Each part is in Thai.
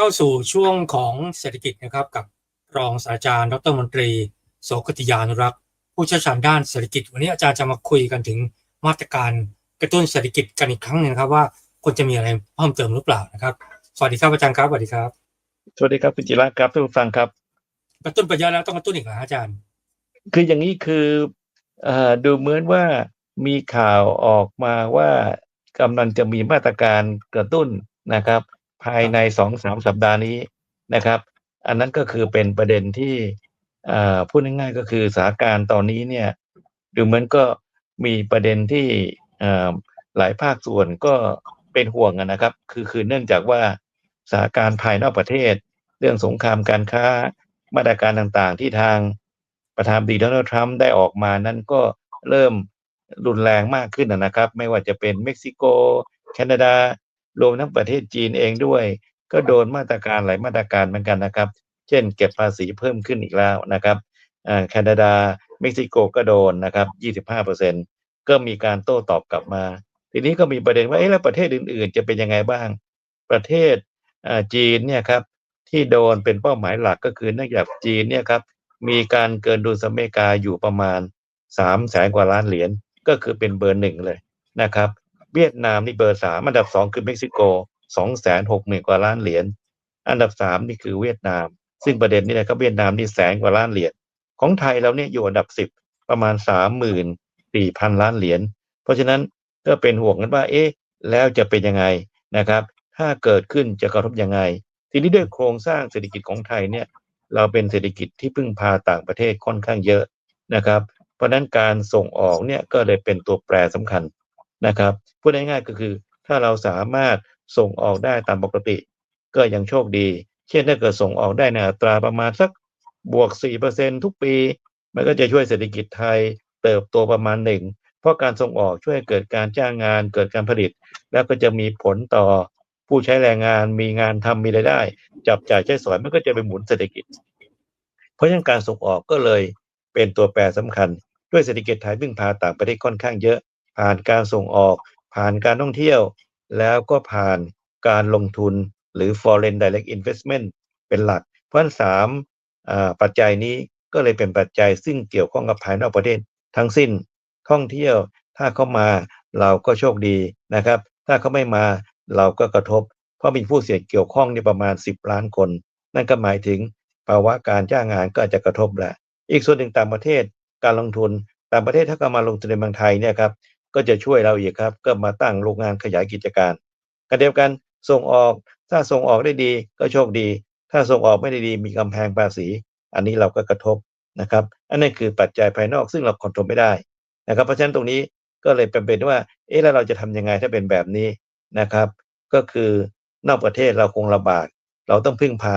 เข้าสู่ช่วงของเศรษฐกิจนะครับกับรองศาสตราจารย์ดรมนตรี โสกติยานุรักษ์ผู้เชี่ยวชาญด้านเศรษฐกิจ วันนี้อาจารย์จะมาคุยกันถึงมาตรการกระตุ้นเศรษฐกิจกันอีกครั้งหนึ่งนะครับว่าควรจะมีอะไรเพิ่มเติมหรือเปล่านะครับ สวัสดีครับอาจารย์ครับสวัสดีครับ สวัสดีครับคุณจิระครับท่านผู้ฟังครับ กระตุ้นไปเยอะแล้วต้องกระตุ้นอีกเหรออาจารย์ คืออย่างนี้คือเอ่อดูเหมือนว่ามีข่าวออกมาว่ากำลังจะมีมาตรการกระตุ้นนะครับ ภายในสองสามสัปดาห์นี้นะครับ อันนั้นก็คือเป็นประเด็นที่พูดง่ายๆก็คือสถานการณ์ตอนนี้เนี่ยดูเหมือนก็มีประเด็นที่หลายภาคส่วนก็เป็นห่วงนะครับ คือคือเนื่องจากว่าสถานการณ์ภายนอกประเทศ เรื่องสงครามการค้ามาตรการต่างๆ ที่ทางประธานดีโดนัลด์ทรัมป์ได้ออกมานั้นก็เริ่มรุนแรงมากขึ้นนะครับ ไม่ว่าจะเป็นเม็กซิโก แคนาดา รวมทั้งประเทศจีนเองด้วย ก็โดนมาตรการหลายมาตรการเหมือนกันนะครับ เช่น เก็บภาษีเพิ่มขึ้นอีกแล้วนะครับแคนาดาเม็กซิโกก็โดนนะครับ 25%ก็มีการโต้ตอบกลับมา ทีนี้ก็มีประเด็นว่าเอ๊ะแล้วประเทศอื่นๆ จะเป็นยังไงบ้าง ประเทศจีนเนี่ยครับที่โดนเป็นเป้าหมายหลักก็คือเนื่องจากจีนเนี่ยครับมีการเกินดุลสเมกาอยู่ประมาณสามแสนกว่าล้านเหรียญก็คือเป็นเบอร์หนึ่งเลยนะครับ เวียดนามนี่เบอร์สามอันดับสองคือเม็กซิโกสองแสนหกหมื่นกว่าล้านเหรียญอันดับสามนี่คือเวียดนาม ซึ่งประเด็นนี้นะครับเวียดนามนี่แสนกว่าล้านเหรียญของไทยเราเนี่ยอยู่อันดับสิบประมาณสามหมื่นสี่พันล้านเหรียญเพราะฉะนั้นก็เป็นห่วงกันว่า เอ๊ะ แล้วจะเป็นยังไงนะครับ ถ้าเกิดขึ้นจะกระทบยังไง ทีนี้ด้วยโครงสร้างเศรษฐกิจของไทยเนี่ย เราเป็นเศรษฐกิจที่พึ่งพาต่างประเทศค่อนข้างเยอะนะครับ เพราะฉะนั้นการส่งออกเนี่ยก็เลยเป็นตัวแปรสำคัญ นะครับพูดง่ายๆก็คือ ถ้าเราสามารถส่งออกได้ตามปกติ ก็ยังโชคดี เช่นถ้าเกิดส่งออกได้ในอัตราประมาณสักบวก 4%ทุกปี มันก็จะช่วยเศรษฐกิจไทยเติบโตประมาณหนึ่งเพราะการส่งออกช่วยเกิดการจ้างงานเกิดการผลิต แล้วก็จะมีผลต่อผู้ใช้แรงงานมีงานทำมีรายได้ จับจ่ายใช้สอยมันก็จะไปหมุนเศรษฐกิจ เพราะฉะนั้นการส่งออกก็เลยเป็นตัวแปรสำคัญ ด้วยเศรษฐกิจไทยพึ่งพาต่างประเทศค่อนข้างเยอะ ผ่านการส่งออก ผ่านการท่องเที่ยว แล้วก็ผ่านการลงทุนหรือ foreign direct investment เป็นหลัก เพราะนั้นสามปัจจัยนี้ก็เลยเป็นปัจจัยซึ่งเกี่ยวข้องกับภายนอกประเทศ ทั้งสิ้นท่องเที่ยวถ้าเขามาเราก็โชคดีนะครับ ถ้าเขาไม่มาเราก็กระทบ เพราะมีผู้เสียเกี่ยวข้องในประมาณ 10 ล้านคน นั่นก็หมายถึงภาวะการจ้างงานก็อาจจะกระทบแหละ อีกส่วนหนึ่งต่างประเทศการลงทุนต่างประเทศถ้าก็มาลงทุนในเมืองไทยเนี่ยครับ ก็จะช่วยเราอีกครับ ก็มาตั้งโรงงานขยายกิจการกันเดียวกันส่งออกถ้าส่งออกได้ดีก็โชคดี ถ้าส่งออกไม่ได้ดีมีกำแพงภาษี อันนี้เราก็กระทบนะครับ อันนั้คือปัจจัยภายนอกซึ่งเราควบคุมไม่ได้นะครับ เพราะฉะนั้นตรงนี้ก็เลยเป็นเป็นว่า เอ๊ะแล้วเราจะทำยังไงถ้าเป็นแบบนี้นะครับ ก็คือนอกประเทศเราคงลำบากเราต้องพึ่งพา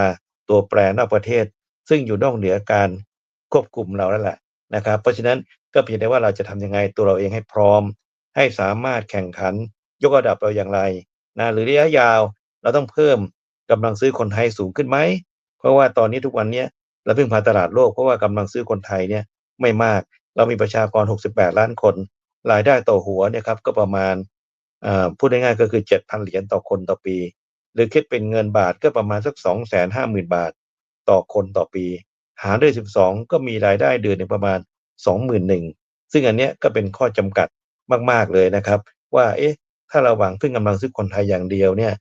ตัวแปรนอกประเทศ ซึ่งอยู่นอกเหนือการควบคุมเราแล้วแหละนะครับ เพราะฉะนั้นก็เพียงแต่ว่าเราจะทำยังไงตัวเราเองให้พร้อม ให้สามารถแข่งขันยกระดับเราอย่างไรนะหรือระยะยาวเราต้องเพิ่มกำลังซื้อคนไทยสูงขึ้นไหม เพราะว่าตอนนี้ทุกวันเนี้ยเราเพึ่งพาตลาดโลกเพราะว่ากำลังซื้อคนไทยเนี่ยไม่มากเรามีประชากร 68 ล้านคน รายได้ต่อหัวเนี่ยครับก็ประมาณพูดง่ายๆก็คือ 7,000 เหรียญต่อคนต่อปี หรือคิดเป็นเงินบาทก็ประมาณสัก 250,000 บาทต่อคนต่อปี หารด้วย 12 ก็มีรายได้เดือนหนึ่งประมาณ 21,000ซึ่งอันเนี้ยก็เป็นข้อจำกัด มาก ๆเลยนะครับ ว่าเอ๊ะถ้าเราหวังพึ่งกำลังซื้อคนไทยอย่างเดียวเนี่ย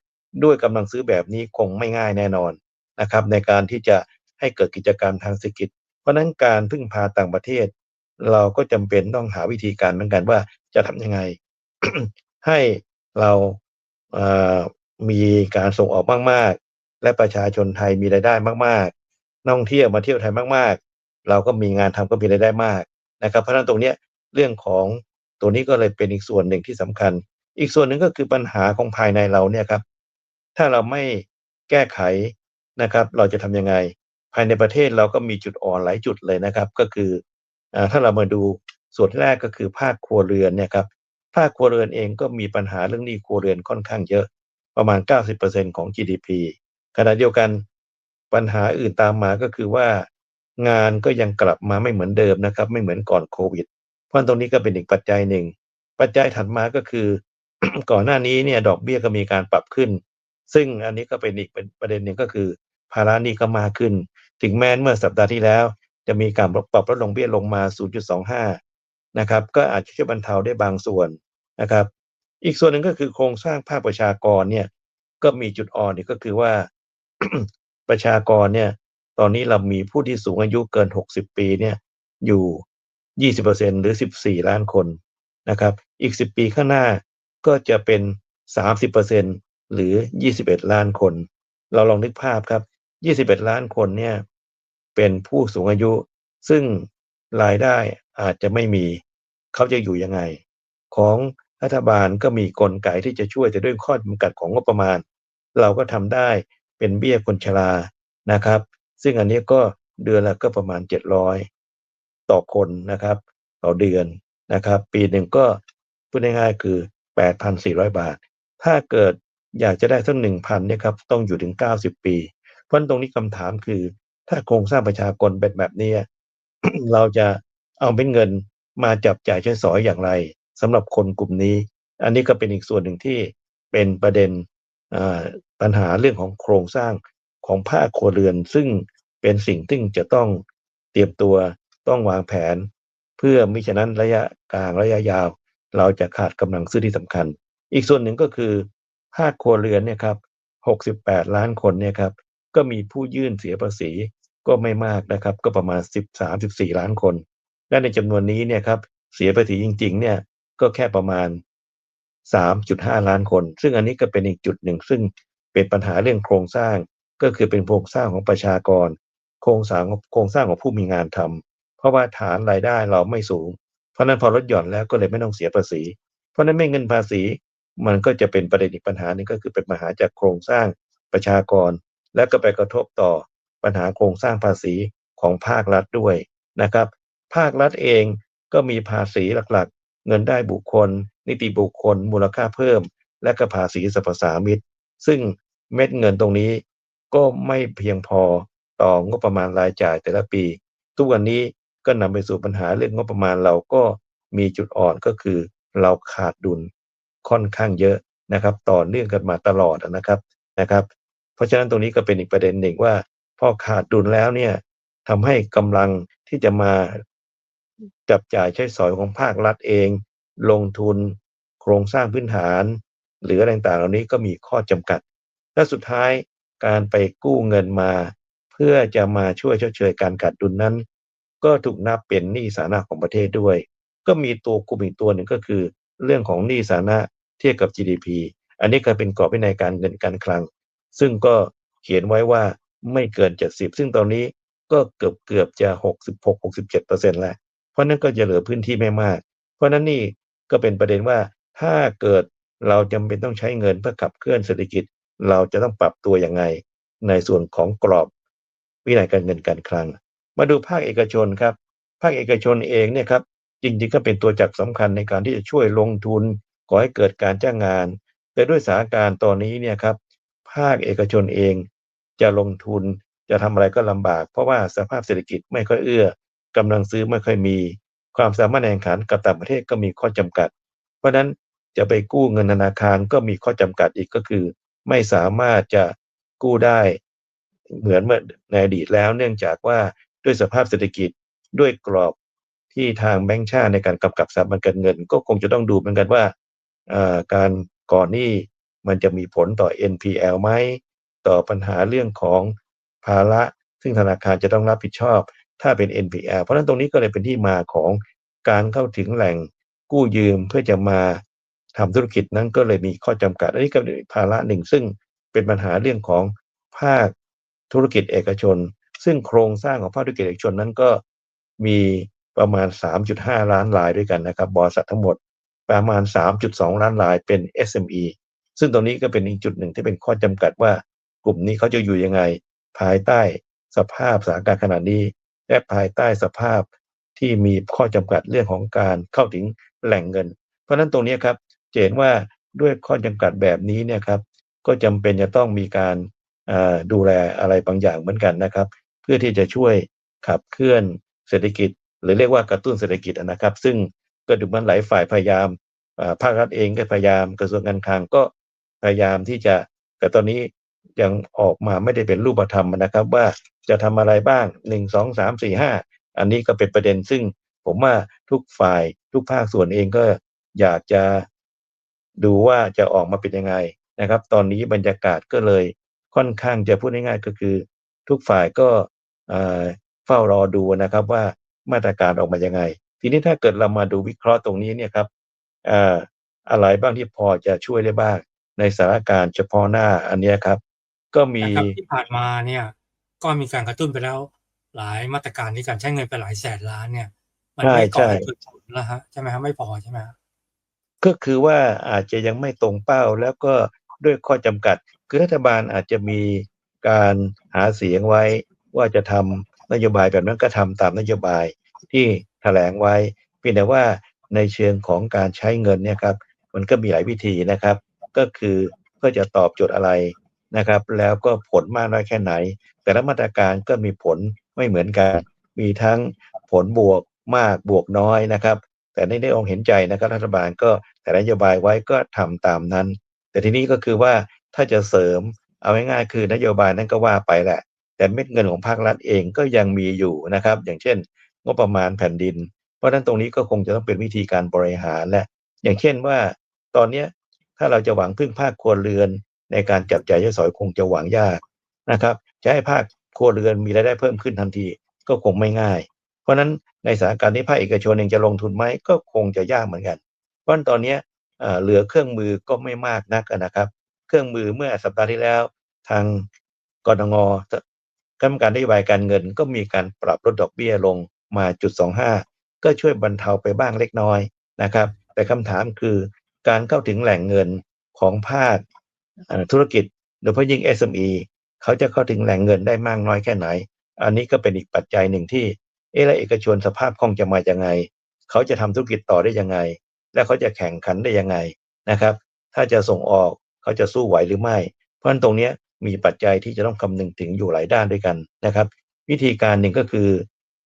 ด้วยกำลังซื้อแบบนี้คงไม่ง่ายแน่นอนนะครับ ในการที่จะให้เกิดกิจการมทางเศรษฐกิจ เพราะนั้นการพึ่งพาต่างประเทศ เราก็จำเป็นต้องหาวิธีการเหมือนกันว่าจะทำยังไง ให้เราเอ่อมีการส่งออกมาก ๆ และประชาชนไทยมีรายได้มาก ๆนักท่องเที่ยวมาเที่ยวไทยมาก ๆ เราก็มีงานทำก็มีรายได้มากนะครับ เพราะฉะนั้นตรงเนี้ยเรื่องของ ตัวนี้ก็เลยเป็นอีกส่วนหนึ่งที่สำคัญ อีกส่วนหนึ่งก็คือปัญหาของภายในเราเนี่ยครับ ถ้าเราไม่แก้ไขนะครับ เราจะทำยังไง ภายในประเทศเราก็มีจุดอ่อนหลายจุดเลยนะครับ ก็คืออถ้าเรามาดูส่วนแรกก็คือภาคครัวเรือนเนี่ยครับภาคครัวเรือนเองก็มีปัญหาเรื่องหนี้ครัวเรือนค่อนข้างเยอะ ประมาณ 90%ของ GDP ขณะเดียวกันปัญหาอื่นตามมาก็คือว่างานก็ยังกลับมาไม่เหมือนเดิมนะครับ ไม่เหมือนก่อนโควิด เพราะตรงนี้ก็เป็นอีกปัจจัยหนึ่ง ปัจจัยถัดมาก็คือ ก่อนหน้านี้เนี่ยดอกเบี้ยก็มีการปรับขึ้น ซึ่งอันนี้ก็เป็นอีกเป็นประเด็นหนึ่งก็คือ ภาระหนี้ก็มากขึ้น ถึงแม้เมื่อสัปดาห์ที่แล้ว จะมีการปรับลดลงเบี้ยลงมา 0.25 นะครับ ก็อาจจะช่วยบรรเทาได้บางส่วนนะครับ อีกส่วนหนึ่งก็คือโครงสร้างภาคประชากรเนี่ยก็มีจุดอ่อนนี่ก็คือว่าประชากรเนี่ย ตอนนี้เรามีผู้ที่สูงอายุเกิน 60 ปีเนี่ย อยู่ 20%หรือ 14 ล้านคนนะครับ อีก 10 ปีข้างหน้าก็จะเป็น 30%หรือ 21 ล้านคน เราลองนึกภาพครับ 21 ล้านคนเนี่ยเป็นผู้สูงอายุ ซึ่งรายได้อาจจะไม่มี เขาจะอยู่ยังไง ของรัฐบาลก็มีกลไกที่จะช่วยแต่ด้วยข้อจำกัดของงบประมาณ เราก็ทำได้เป็นเบี้ยคนชรานะครับ ซึ่งอันนี้ก็เดือนละก็ประมาณ 700 ต่อคนนะครับ ต่อเดือนนะครับ ปีหนึ่งก็พูดง่ายๆคือ 8,400 บาท ถ้าเกิดอยากจะได้สัก1,000เนี่ยครับต้องอยู่ถึง 90 ปี เพราะตรงนี้คำถามคือ ถ้าโครงสร้างประชากรเป็นแบบนี้เราจะเอาเป็นเงินมาจับจ่ายใช้สอยอย่างไรสำหรับคนกลุ่มนี้ อันนี้ก็เป็นอีกส่วนหนึ่งที่เป็นประเด็นปัญหาเรื่องของโครงสร้างของภาคครัวเรือน ซึ่งเป็นสิ่งที่จะต้องเตรียมตัว ต้องวางแผน เพื่อมิฉะนั้นระยะกลางระยะยาว เราจะขาดกำลังซื้อที่สำคัญ อีกส่วนหนึ่งก็คือภาคครัวเรือนเนี่ยครับ 68 ล้านคนเนี่ยครับก็มีผู้ยื่นเสียภาษีก็ไม่มากนะครับ ก็ประมาณ 13-14 ล้านคน และในจำนวนนี้เนี่ยครับเสียภาษีจริงๆเนี่ยก็แค่ประมาณ 3.5 ล้านคน ซึ่งอันนี้ก็เป็นอีกจุดหนึ่ง ซึ่งเป็นปัญหาเรื่องโครงสร้างก็คือเป็นโครงสร้างของประชากร โครงสร้างโครงสร้างของผู้มีงานทำ เพราะว่าฐานรายได้เราไม่สูง เพราะนั้นพอลดหย่อนแล้วก็เลยไม่ต้องเสียภาษี เพราะนั้นไม่เงินภาษี มันก็จะเป็นประเด็นอีกปัญหาหนึงก็คือเป็นปัญหาจากโครงสร้างประชากร และก็ไปกระทบต่อปัญหาโครงสร้างภาษีของภาครัฐด้วยนะครับ ภาครัฐเองก็มีภาษีหลักๆ เงินได้บุคคล นิติบุคคล มูลค่าเพิ่ม และก็ภาษีสรรพสามิตซึ่งเม็ดเงินตรงนี้ก็ไม่เพียงพอต่องบประมาณรายจ่ายแต่ละปี ทุกวันนี้ ก็นำไปสู่ปัญหาเรื่องงบประมาณเราก็มีจุดอ่อนก็คือ เราขาดดุลค่อนข้างเยอะนะครับ ต่อเนื่องกันมาตลอดนะครับนะครับ เพราะฉะนั้นตรงนี้ก็เป็นอีกประเด็นหนึ่งว่า พอขาดดุลแล้วเนี่ยทำให้กำลังที่จะมาจับจ่ายใช้สอยของภาครัฐเอง ลงทุน โครงสร้างพื้นฐาน หรืออะไรต่างๆเหล่านี้ก็มีข้อจำกัด และสุดท้ายการไปกู้เงินมา เพื่อจะมาช่วยชดเชยการขาดดุลนั้น ก็ถูกนับเป็นหนี้สาธารณะของประเทศด้วย ก็มีตัวกลุ่มอีกตัวหนึ่งก็คือ เรื่องของหนี้สาธารณะเทียบกับ GDP อันนี้ก็เป็นกรอบวินัยการเงินการคลัง ซึ่งก็เขียนไว้ว่าไม่เกิน 70 ซึ่งตอนนี้ก็เกือบเกือบจะ 66-67%แล้ว เพราะนั้นก็จะเหลือพื้นที่ไม่มาก เพราะนั้นนี่ก็เป็นประเด็นว่าถ้าเกิดเราจำเป็นต้องใช้เงินเพื่อขับเคลื่อนเศรษฐกิจ เราจะต้องปรับตัวยังไง ในส่วนของกรอบวินัยการเงินการคลัง มาดูภาคเอกชนครับ ภาคเอกชนเองเนี่ยครับจริงๆก็เป็นตัวจักรสำคัญในการที่จะช่วยลงทุนก่อให้เกิดการจ้างงาน แต่ด้วยสถานการณ์ตอนนี้เนี่ยครับภาคเอกชนเอง จะลงทุนจะทำอะไรก็ลำบาก เพราะว่าสภาพเศรษฐกิจไม่ค่อยเอื้อกำลังซื้อไม่ค่อยมี ความสามารถแข่งขันกับต่างประเทศก็มีข้อจำกัด เพราะฉะนั้นจะไปกู้เงินธนาคารก็มีข้อจำกัดอีกก็คือ ไม่สามารถจะกู้ได้เหมือนเมื่อในอดีตแล้ว เนื่องจากว่า ด้วยสภาพเศรษฐกิจด้วยกรอบที่ทางแบงก์ชาติในการกำกับสถาบันการเงิน ก็คงจะต้องดูเหมือนกันว่าการก่อนหนี้มันจะมีผลต่อ NPL ไหมต่อปัญหาเรื่องของภาระ ซึ่งธนาคารจะต้องรับผิดชอบ ถ้าเป็น NPL เพราะฉะนั้นตรงนี้ก็เลยเป็นที่มาของการเข้าถึงแหล่งกู้ยืมเพื่อจะมาทำธุรกิจนั้นก็เลยมีข้อจำกัด อันนี้ก็เป็นภาระหนึ่งซึ่งเป็นปัญหาเรื่องของภาคธุรกิจเอกชน ซึ่งโครงสร้างของภาคธุรกิจเอกชนนั้นก็มีประมาณ 3.5 ล้านรายด้วยกันนะครับ บริษัททั้งหมดประมาณ 3.2 ล้านรายเป็น SME ซึ่งตรงนี้ก็เป็นอีกจุดหนึ่งที่เป็นข้อจำกัดว่ากลุ่มนี้เขาจะอยู่ยังไง ภายใต้สภาพสถานการณ์ขนาดนี้ และภายใต้สภาพที่มีข้อจำกัดเรื่องของการเข้าถึงแหล่งเงิน เพราะฉะนั้นตรงนี้ครับเห็นว่าด้วยข้อจำกัดแบบนี้เนี่ยครับก็จำเป็นจะต้องมีการดูแลอะไรบางอย่างเหมือนกันนะครับ เพื่อที่จะช่วยขับเคลื่อนเศรษฐกิจ หรือเรียกว่ากระตุ้นเศรษฐกิจนะครับ ซึ่งก็ดูมันหลายฝ่ายพยายามภาครัฐเองก็พยายามกระทรวงการคลังก็พยายามที่จะแต่ตอนนี้ยังออกมาไม่ได้เป็นรูปธรรมนะครับ ว่าจะทำอะไรบ้างหนึ่งสองสามสี่ห้าอันนี้ก็เป็นประเด็นซึ่งผมว่าทุกฝ่ายทุกภาคส่วนเองก็อยากจะดูว่าจะออกมาเป็นยังไงนะครับ ตอนนี้บรรยากาศก็เลยค่อนข้างจะพูดง่ายๆก็คือ ทุกฝ่ายก็เอ่อเฝ้ารอดูนะครับว่ามาตรการออกมายังไง ทีนี้ถ้าเกิดเรามาดูวิเคราะห์ตรงนี้เนี่ยครับเอ่ออะไรบ้างที่พอจะช่วยได้บ้าง ในสถานการณ์เฉพาะหน้าอันเนี้ยครับ ก็มีนะครับที่ผ่านมาเนี่ยก็มีการกระตุ้นไปแล้วหลายมาตรการที่การใช้เงินไปหลายแสนล้านเนี่ย มันไม่ก่อให้เกิดผลแล้วฮะใช่ไหมฮะไม่พอใช่ไหมฮะก็คือว่าอาจจะยังไม่ตรงเป้าแล้วก็ด้วยข้อจำกัด คือรัฐบาลอาจจะมี การหาเสียงไว้ว่าจะทำนโยบายแบบนั้นก็ทำตามนโยบายที่แถลงไว้เพียงแต่ว่าในเชิงของการใช้เงินเนี่ยครับมันก็มีหลายวิธีนะครับ ก็คือก็จะตอบโจทย์อะไรนะครับ แล้วก็ผลมากน้อยแค่ไหน แต่ละมาตรการก็มีผลไม่เหมือนกัน มีทั้งผลบวกมากบวกน้อยนะครับ แต่ในได้องค์เห็นใจนะครับรัฐบาลก็แต่นโยบายไว้ก็ทำตามนั้น แต่ทีนี้ก็คือว่าถ้าจะเสริม เอาง่ายๆคือนโยบายนั้นก็ว่าไปแหละ แต่เม็ดเงินของภาครัฐเองก็ยังมีอยู่นะครับ อย่างเช่น งบประมาณแผ่นดิน เพราะฉะนั้นตรงนี้ก็คงจะต้องเป็นวิธีการบริหารและ อย่างเช่นว่า ตอนเนี้ถ้าเราจะหวังพึ่งภาคครัวเรือน ในการจับจ่ายใช้สอยคงจะหวังยากนะครับ จะให้ภาคครัวเรือนมีรายได้เพิ่มขึ้นทันทีก็คงไม่ง่าย เพราะฉะนั้นในสถานการณ์นี้ภาคเอกชนเองจะลงทุนไหมก็คงจะยากเหมือนกัน เพราะตอนนี้เหลือเครื่องมือก็ไม่มากนักนะครับ เครื่องมือเมื่อสัปดาห์ที่แล้ว ทางกรงกรรมการนโยบายการเงินก็มีการปรับลดดอกเบี้ยลงมาจุด25 ก็ช่วยบรรเทาไปบ้างเล็กน้อยนะครับ แต่คำถามคือการเข้าถึงแหล่งเงินของภาคธุรกิจโดยเฉพาะยิ่ง SME เขาจะเข้าถึงแหล่งเงินได้มากน้อยแค่ไหน อันนี้ก็เป็นอีกปัจจัยหนึ่งที่เอะแล้วเอกชนสภาพคล่องจะมาอยังไง เขาจะทำธุรกิจต่อได้ยังไง และเขาจะแข่งขันได้ยังไงนะครับ ถ้าจะส่งออก เขาจะสู้ไหวหรือไม่ เพราะฉะนั้นตรงนี้มีปัจจัยที่จะต้องคำนึงถึงอยู่หลายด้านด้วยกันนะครับ วิธีการหนึ่งก็คือ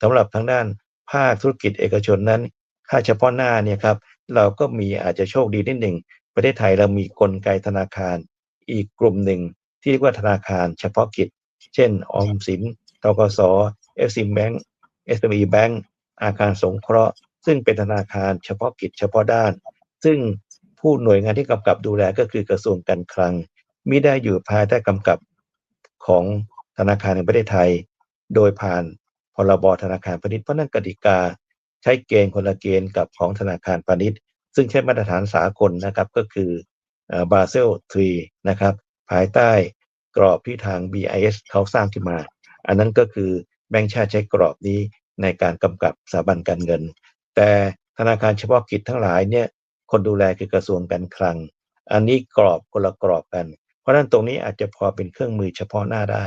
สำหรับทางด้านภาคธุรกิจเอกชนนั้นถ้าเฉพาะหน้าเนี่ยครับเราก็มีอาจจะโชคดีนิดหนึ่งประเทศไทยเรามีกลไกธนาคาร อีกกลุ่มหนึ่งที่เรียกว่าธนาคารเฉพาะกิจ เช่น ออมสินทกส Exim Bank SME Bank อาคารสงเคราะห์ ซึ่งเป็นธนาคารเฉพาะกิจเฉพาะด้าน ซึ่ง ผู้หน่วยงานที่กำกับดูแลก็คือกระทรวงการคลังมิได้อยู่ภายใต้กำกับของธนาคารแห่งประเทศไทย โดยผ่านพรบธนาคารพาณิชย์เพราะนั่นกติกาใช้เกณฑ์คนละเกณฑ์กับของธนาคารพาณิชย์ ซึ่งใช้มาตรฐานสากลนะครับก็คือบาเซล3นะครับภายใต้กรอบที่ทาง BIS เขาสร้างขึ้นมา อันนั้นก็คือแบงก์ชาติใช้กรอบนี้ในการกำกับสถาบันการเงิน แต่ธนาคารเฉพาะกิจทั้งหลายเนี่ย คนดูแลคือกระทรวงการคลัง อันนี้กรอบคนละกรอบกัน เพราะฉะนั้นตรงนี้อาจจะพอเป็นเครื่องมือเฉพาะหน้าได้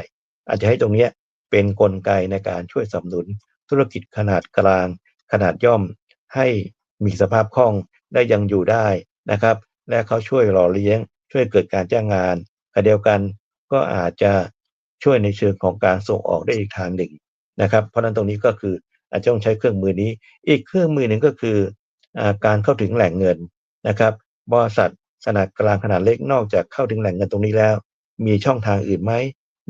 อาจจะให้ตรงนี้เป็นนกลไกในการช่วยสนับสนุน ธุรกิจขนาดกลาง ขนาดย่อมให้มีสภาพคล่องได้ยังอยู่ได้นะครับ และเขาช่วยหล่อเลี้ยง ช่วยเกิดการจ้างงานขณะเดียวกันก็อาจจะช่วยในเชิงของการส่งออกได้อีกทางหนึ่งนะครับ เพราะนั้นตรงนี้ก็คืออาจจะต้องใช้เครื่องมือนี้ อีกเครื่องมือหนึ่งก็คืออการเข้าถึงแหล่งเงิน นะครับบริษัทขนาดกลางขนาดเล็กนอกจากเข้าถึงแหล่งเงินตรงนี้แล้ว มีช่องทางอื่นไหม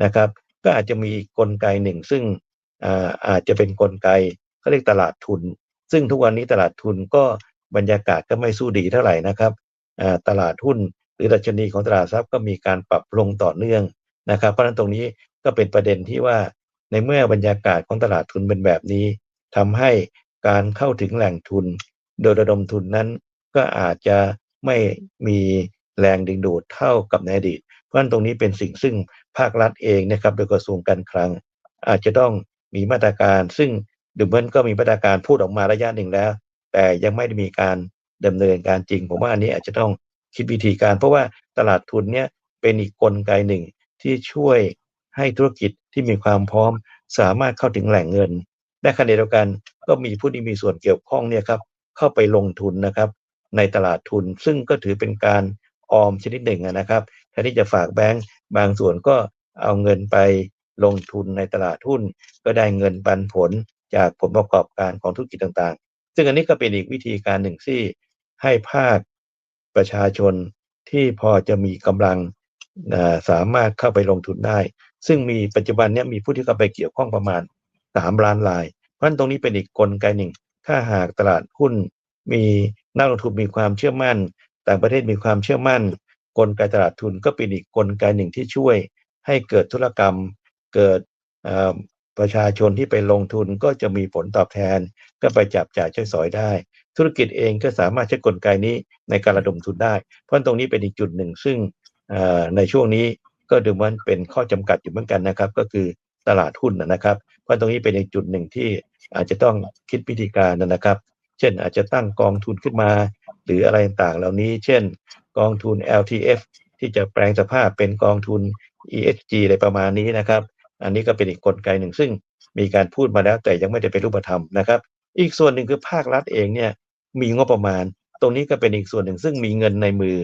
นะครับ ก็อาจจะมีกลไกหนึ่ง ซึ่งอาจจะเป็นกลไกเขาเรียกตลาดทุน ซึ่งทุกวันนี้ตลาดทุนก็บรรยากาศก็ไม่สู้ดีเท่าไหร่นะครับตลาดหุ้นหรือดัชนีของตลาดทรัพย์ก็มีการปรับลงต่อเนื่องนะครับ เพราะฉะนั้นตรงนี้ก็เป็นประเด็นที่ว่าในเมื่อบรรยากาศของตลาดทุนเป็นแบบนี้ทำให้การเข้าถึงแหล่งทุน โดยระดมทุนนั้น ก็อาจจะไม่มีแรงดึงดูดเท่ากับในอดีต เพราะฉะนั้นตรงนี้เป็นสิ่งซึ่งภาครัฐเองนะครับโดยกระทรวงการคลัง อาจจะต้องมีมาตรการ ซึ่งดูเหมือนก็มีมาตรการพูดออกมาระยะหนึ่งแล้ว แต่ยังไม่ได้มีการดำเนินการจริง ผมว่าอันนี้อาจจะต้องคิดวิธีการ เพราะว่าตลาดทุนเนี่ยเป็นอีกกลไกหนึ่งที่ช่วยให้ธุรกิจที่มีความพร้อมสามารถเข้าถึงแหล่งเงินและขณะเดียวกันก็มีผู้ที่มีส่วนเกี่ยวข้องเนี่ยครับเข้าไปลงทุนนะครับ ในตลาดทุน ซึ่งก็ถือเป็นการออมชนิดหนึ่งนะครับแทนที่จะฝากแบงก์บางส่วนก็เอาเงินไปลงทุนในตลาดหุ้น ก็ได้เงินปันผลจากผลประกอบการของธุรกิจต่างๆ ซึ่งอันนี้ก็เป็นอีกวิธีการหนึ่งที่ให้ภาคประชาชนที่พอจะมีกำลังสามารถเข้าไปลงทุนได้ ซึ่งมีปัจจุบันนี้มีผู้ที่เข้าไปเกี่ยวข้องประมาณสามล้านราย เพราะฉะนั้นตรงนี้เป็นอีกกลไกหนึ่ง ถ้าหากตลาดหุ้นมี นักลงทุนมีความเชื่อมั่น ต่างประเทศมีความเชื่อมั่น กลไกตลาดทุนก็เป็นอีกกลไกหนึ่งที่ช่วย ให้เกิดธุรกรรม เกิดประชาชนที่ไปลงทุนก็จะมีผลตอบแทน ก็ไปจับจ่ายใช้สอยได้ ธุรกิจเองก็สามารถใช้กลไกนี้ในการระดมทุนได้ เพราะตรงนี้เป็นอีกจุดหนึ่ง ซึ่งในช่วงนี้ก็ดูเหมันเป็นข้อจำกัดอยู่เหมือนกันนะครับ ก็คือตลาดหุ้นนะนะครับ เพราะตรงนี้เป็นอีกจุดหนึ่งที่อาจจะต้องคิดวิธีการนะครับ เช่นอาจจะตั้งกองทุนขึ้นมา หรืออะไรต่างเหล่านี้ เช่น กองทุน LTF ที่จะแปลงสภาพเป็นกองทุน ESG อะไรประมาณนี้นะครับ อันนี้ก็เป็นอีกกลไกหนึ่งซึ่งมีการพูดมาแล้วแต่ยังไม่ได้เป็นรูปธรรมนะครับ อีกส่วนหนึ่งคือภาครัฐเองเนี่ยมีงบประมาณ ตรงนี้ก็เป็นอีกส่วนหนึ่ง ซึ่งมีเงินในมือ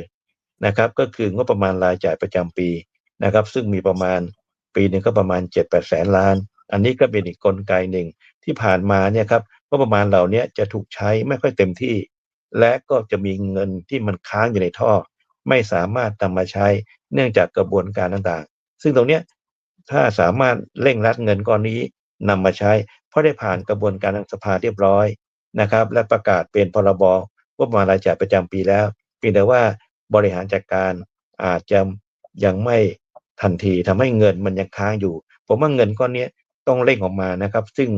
นะครับ ก็คืองบประมาณรายจ่ายประจำปีนะครับ ซึ่งมีประมาณปีหนึ่งก็ประมาณ7-8แสนล้าน อันนี้ก็เป็นอีกกลไกหนึ่งที่ผ่านมาเนี่ยครับ งบประมาณเหล่านี้จะถูกใช้ไม่ค่อยเต็มที่ และก็จะมีเงินที่มันค้างอยู่ในท่อ ไม่สามารถนำมาใช้เนื่องจากกระบวนการต่างๆ ซึ่งตรงนี้ถ้าสามารถเร่งรัดเงินก้อนนี้นำมาใช้ เพราะได้ผ่านกระบวนการทางสภาเรียบร้อยนะครับ และประกาศเป็นพรบงบประมาณรายจ่ายประจำปีแล้วเพียงแต่ว่าบริหารจัดการอาจจะยังไม่ทันทีทำให้เงินมันยังค้างอยู่ ผมว่าเงินก้อนนี้ต้องเร่งออกมานะครับ ซึ่ง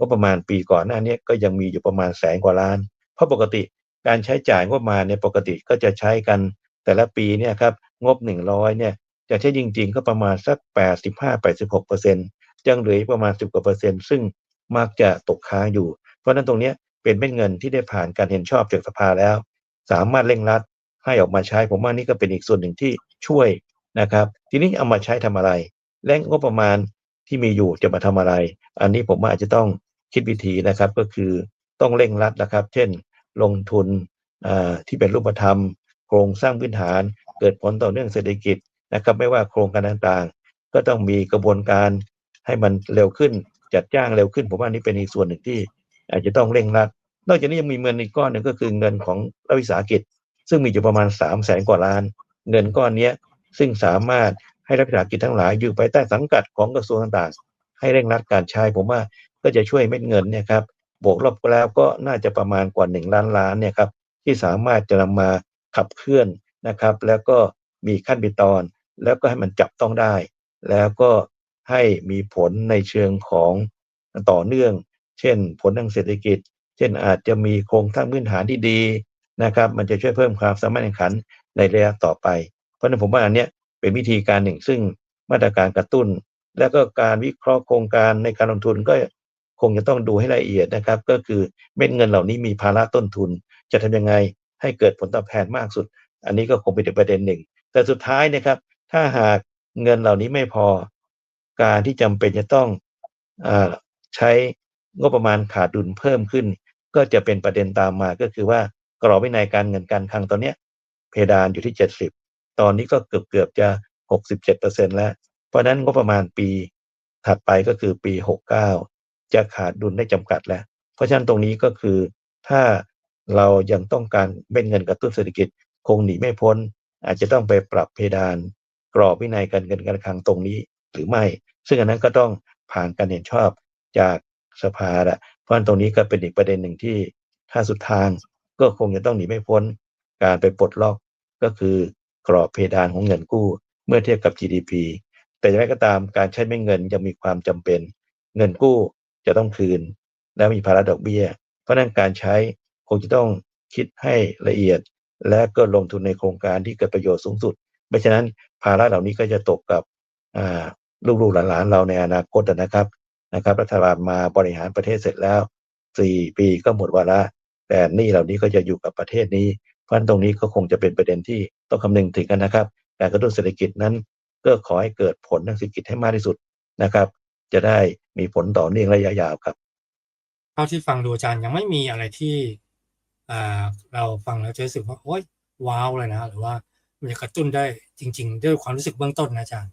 งบประมาณปีก่อนหน้านี้ก็ยังมีอยู่ประมาณแสนกว่าล้าน เพราะปกติการใช้จ่ายงบประมาณเนี่ยปกติก็จะใช้กันแต่ละปีเนี่ยครับงบ 100เนี่ยจะใช้จริง ๆ ก็ประมาณสัก 85-86เปอร์เซ็นต์ยังเหลืออีกประมาณ 10กว่าเปอร์เซ็นต์ซึ่งมักจะตกค้างอยู่ เพราะนั้นตรงนี้เป็นเม็ดเงินที่ได้ผ่านการเห็นชอบจากสภาแล้ว สามารถเร่งรัดให้ออกมาใช้ผมว่านี่ก็เป็นอีกส่วนหนึ่งที่ช่วยนะครับ ทีนี้เอามาใช้ทำอะไร และงบประมาณที่มีอยู่จะมาทำอะไร อันนี้ผมว่าอาจจะต้อง คิดวิธีนะครับก็คือต้องเร่งรัดนะครับ เช่น ลงทุนที่เป็นรูปธรรม โครงสร้างพื้นฐาน เกิดผลต่อเนื่องเศรษฐกิจนะครับ ไม่ว่าโครงการต่างๆ ก็ต้องมีกระบวนการให้มันเร็วขึ้นจัดจ้างเร็วขึ้น ผมว่านี่เป็นอีกส่วนหนึ่งที่ อาจจะต้องเร่งรัด นอกจากนี้ยังมีเงินอีกก้อนหนึ่งก็คือเงินของรัฐวิสาหกิจ ซึ่งมีอยู่ประมาณ3 0 0แสนกว่าล้าน เงินก้อนนี้ซึ่งสามารถให้รัฐวิสาหกิจทั้งหลายอยู่ภายใต้สังกัดของกระทรวงต่างๆ ให้เร่งรัดการใช้ผมว่า ก็จะช่วยเม็ดเงินเนี่ยครับบวกลบแล้วก็น่าจะประมาณกว่า 1 ล้านล้านเนี่ยครับที่สามารถจะนำมาขับเคลื่อนนะครับ แล้วก็มีขั้นเป็นตอน แล้วก็ให้มันจับต้องได้ แล้วก็ให้มีผลในเชิงของต่อเนื่อง เช่น ผลทางเศรษฐกิจ เช่นอาจจะมีโครงสร้างพื้นฐานที่ดีนะครับ มันจะช่วยเพิ่มความสามารถแข่งขันในระยะต่อไป เพราะฉะนั้นผมว่าอันเนี้ยเป็นวิธีการหนึ่งซึ่งมาตรการกระตุ้น แล้วก็การวิเคราะห์โครงการในการลงทุนก็ คงจะต้องดูให้ละเอียดนะครับ ก็คือเม็ดเงินเหล่านี้มีภาระต้นทุน จะทำยังไงให้เกิดผลตอบแทนมากสุด อันนี้ก็คงเป็นประเด็นหนึ่ง แต่สุดท้ายนะครับ ถ้าหากเงินเหล่านี้ไม่พอ การที่จำเป็นจะต้องอใช้งบประมาณขาดดุลเพิ่มขึ้น ก็จะเป็นประเด็นตามมาก็คือว่ากรอบวินัยการเงินการคลังตอนเนี้ย เพดานอยู่ที่ 70 ตอนนี้ก็เกือบเกือบจะ 67%แล้ว เพราะฉะนั้นงบประมาณปีถัดไปก็คือปี 69 จะขาดดุลได้จำกัดแล้ว เพราะฉะนั้นตรงนี้ก็คือถ้าเรายังต้องการเม็ดเงินกระตุ้นเศรษฐกิจคงหนีไม่พ้น อาจจะต้องไปปรับเพดาน กรอบวินัยการเงินการคลังตรงนี้หรือไม่ ซึ่งอันนั้นก็ต้องผ่านการเห็นชอบจากสภาละเพราะฉะนั้นตรงนี้ก็เป็นอีกประเด็นหนึ่งที่ถ้าสุดทางก็คงจะต้องหนีไม่พ้น การไปปลดล็อกก็คือกรอบเพดานของเงินกู้ เมื่อเทียบกับ GDP แต่อย่างไรก็ตามการใช้เม็ดเงินยังมีความจำเป็น เงินกู้ จะต้องคืน และมีภาระดอกเบี้ย เพราะนั้นการใช้คงจะต้องคิดให้ละเอียด และก็ลงทุนในโครงการที่เกิดประโยชน์สูงสุด ไม่ฉะนั้นภาระเหล่านี้ก็จะตกกับลูกๆหลานๆเราในอนาคตนะครับนะครับ รัฐบาลมาบริหารประเทศเสร็จแล้วสี่ปีก็หมดวาระแต่นี้เหล่านี้ก็จะอยู่กับประเทศนี้ เพราะนั้นตรงนี้ก็คงจะเป็นประเด็นที่ต้องคำนึงถึงกันนะครับ การกระตุ้นเศรษฐกิจนั้นก็ขอให้เกิดผลทางเศรษฐกิจให้มากที่สุดนะครับ จะได้มีผลต่อเนื่องระยะยาวครับ เท่าที่ฟังดูอาจารย์ยังไม่มีอะไรที่อ่าเราฟังแล้วจะรู้สึกว่าโอ๊ยว้าวเลยนะหรือว่ามันจะกระตุ้นได้จริง ๆ ด้วยความรู้สึกเบื้องต้นนะอาจารย์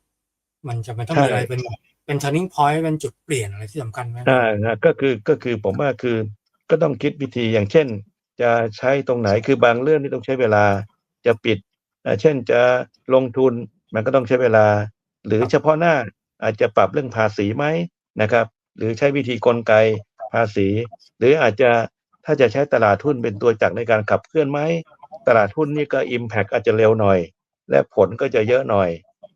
มันจะไม่ต้องใช่มีอะไรเป็นแบบเป็น turning point เป็นจุดเปลี่ยนอะไรที่สำคัญไหมใช่นะก็คือก็คือผมว่าคือก็ต้องคิดวิธีอย่างเช่น จะใช้ตรงไหนคือบางเรื่องที่ต้องใช้เวลาจะปิดอ่าเช่นจะลงทุนมันก็ต้องใช้เวลา หรือเฉพาะหน้า อาจจะปรับเรื่องภาษีไหมนะครับ หรือใช้วิธีกลไกภาษี หรืออาจจะถ้าจะใช้ตลาดหุ้นเป็นตัวจักรในการขับเคลื่อนไหมตลาดหุ้นนี่ก็ Impact อาจจะเร็วหน่อย และผลก็จะเยอะหน่อย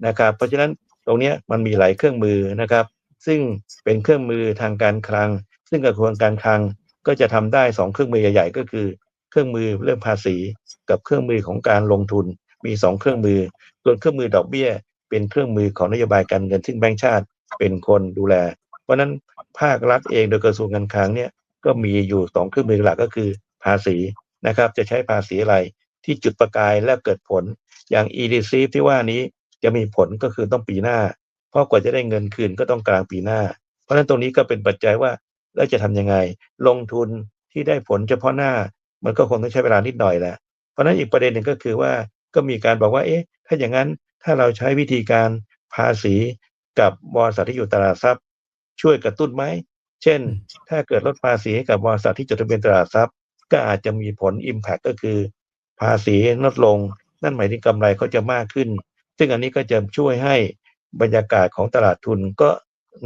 นะครับ เพราะฉะนั้นตรงนี้มันมีหลายเครื่องมือนะครับ ซึ่งเป็นเครื่องมือทางการคลัง ซึ่งกระทรวงการคลังก็จะทำได้สองเครื่องมือใหญ่ ๆ ก็คือ เครื่องมือเรื่องภาษี กับเครื่องมือของการลงทุนมีสองเครื่องมือส่วนเครื่องมือดอกเบี้ย เป็นเครื่องมือของนโยบายการเงิน ซึ่งแบงก์ชาติเป็นคนดูแล เพราะนั้นภาครัฐเองโดยกระทรวงการคลังเนี่ยก็มีอยู่สองเครื่องมือหลักก็คือภาษีนะครับ จะใช้ภาษีอะไรที่จุดประกายและเกิดผลอย่าง EDC ที่ว่านี้จะมีผลก็คือต้องปีหน้า เพราะกว่าจะได้เงินคืนก็ต้องกลางปีหน้า เพราะฉะนั้นตรงนี้ก็เป็นปัจจัยว่าแล้วจะทำยังไง ลงทุนที่ได้ผลเฉพาะหน้า มันก็คงต้องใช้เวลานิดหน่อยแหละเพราะฉะนั้นอีกประเด็นหนึ่งก็คือว่าก็มีการบอกว่าเอ๊ะถ้าอย่างนั้น ถ้าเราใช้วิธีการภาษีกับบริษัทที่อยู่ตลาดทรัพย์ ช่วยกระตุ้นไหม เช่น ถ้าเกิดลดภาษีให้กับบริษัทที่จดทะเบียนตลาดทรัพย์ ก็อาจจะมีผล Impact ก็คือ ภาษีลดลง นั่นหมายถึงกำไรเขาจะมากขึ้น ซึ่งอันนี้ก็จะช่วยให้บรรยากาศของตลาดทุนก็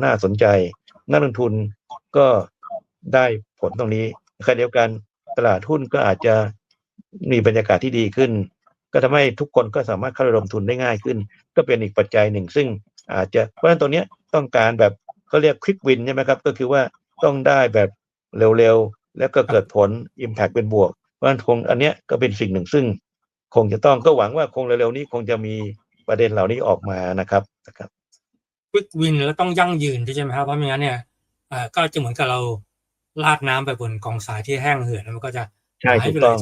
น่าสนใจ นักลงทุนก็ได้ผลตรงนี้ขณะเดียวกันตลาดหุ้นก็อาจจะมีบรรยากาศที่ดีขึ้น ก็ทำให้ทุกคนก็สามารถเข้าระดมทุนได้ง่ายขึ้น ก็เป็นอีกปัจจัยหนึ่ง ซึ่งอาจจะเพราะฉะนั้นตรงเนี้ยต้องการแบบเขาเรียกควิกวินใช่ไหมครับ ก็คือว่าต้องได้แบบเร็วๆ แล้วก็เกิดผล Impact เป็นบวก เพราะฉะนั้นคงอันเนี้ยก็เป็นสิ่งหนึ่งซึ่ง คงจะต้องก็หวังว่าคงเร็วๆนี้คงจะมีประเด็นเหล่านี้ออกมานะครับนะครับควิกวินแล้วต้องยั่งยืนด้วยใช่ไหมครับเพราะไม่งั้นเนี่ยเอ่อก็จะเหมือนกับเราลาดน้ำไปบนกองทรายที่แห้งเหือดแล้วมันก็จะใช่หายถูไปกเลต้ยอง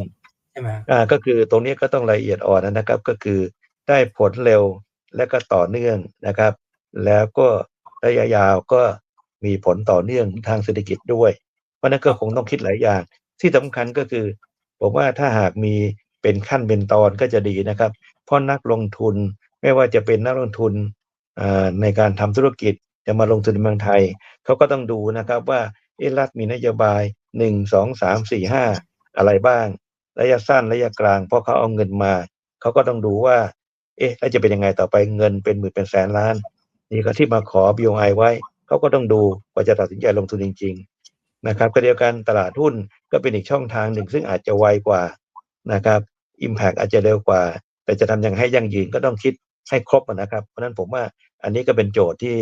ใช่ไหมอ่าก็คือตรงนี้ก็ต้องละเอียดอ่อนนะครับ ก็คือได้ผลเร็วและก็ต่อเนื่องนะครับ แล้วก็ระยะยาวก็มีผลต่อเนื่องทางเศรษฐกิจด้วย เพราะนั้นก็คงต้องคิดหลายอย่าง ที่สำคัญก็คือ ผมว่าถ้าหากมีเป็นขั้นเป็นตอนก็จะดีนะครับ เพราะนักลงทุนไม่ว่าจะเป็นนักลงทุนในการทำธุรกิจจะมาลงทุนในเมืองไทยเขาก็ต้องดูนะครับว่าเอรัฐมีนโยบายหนึ่งสองสามสี่ห้าอะไรบ้าง ระยะสั้นระยะกลางเพราะเขาเอาเงินมาเขาก็ต้องดูว่า เอ๊ะแล้วจะเป็นยังไงต่อไปเงินเป็นหมื่นเป็นแสนล้าน นี่ก็ที่มาขอ BOI ไว้เขาก็ต้องดูกว่าจะตัดสินใจลงทุนจริง ๆ นะครับก็เดียวกันตลาดหุ้นก็เป็นอีกช่องทางหนึ่ง ซึ่งอาจจะไวกว่านะครับ Impact อาจจะเร็วกว่า แต่จะทำยังไงให้ยั่งยืนก็ต้องคิดให้ครบนะครับ เพราะนั้นผมว่าอันนี้ก็เป็นโจทย์ที่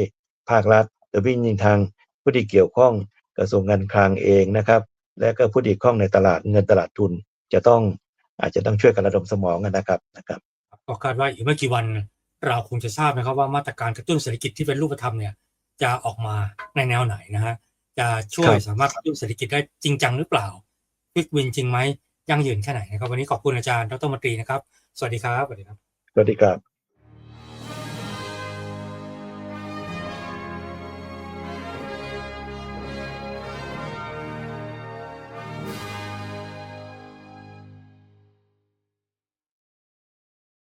ภาครัฐโดยเฉพาะยิ่งทางผู้ที่เกี่ยวข้องกระทรวงการคลังเองนะครับ และก็ผู้ที่เกี่ยวข้องในตลาดเงินตลาดทุน จะต้องอาจจะต้องช่วยกันระดมสมองกันนะครับนะครับก็คาดว่าอีกไม่กี่วันเราคงจะทราบนะครับว่ามาตรการกระตุ้นเศรษฐกิจที่เป็นรูปธรรมเนี่ยจะออกมาในแนวไหนนะฮะจะช่วยครับสามารถกระตุ้นเศรษฐกิจได้จริงจังหรือเปล่าควิกวินจริงไหมยั่งยืนแค่ไหนนะครับวันนี้ขอบคุณอาจารย์ดรมนตรีนะครับ สวัสดีครับสวัสดีครับสวัสดีครับ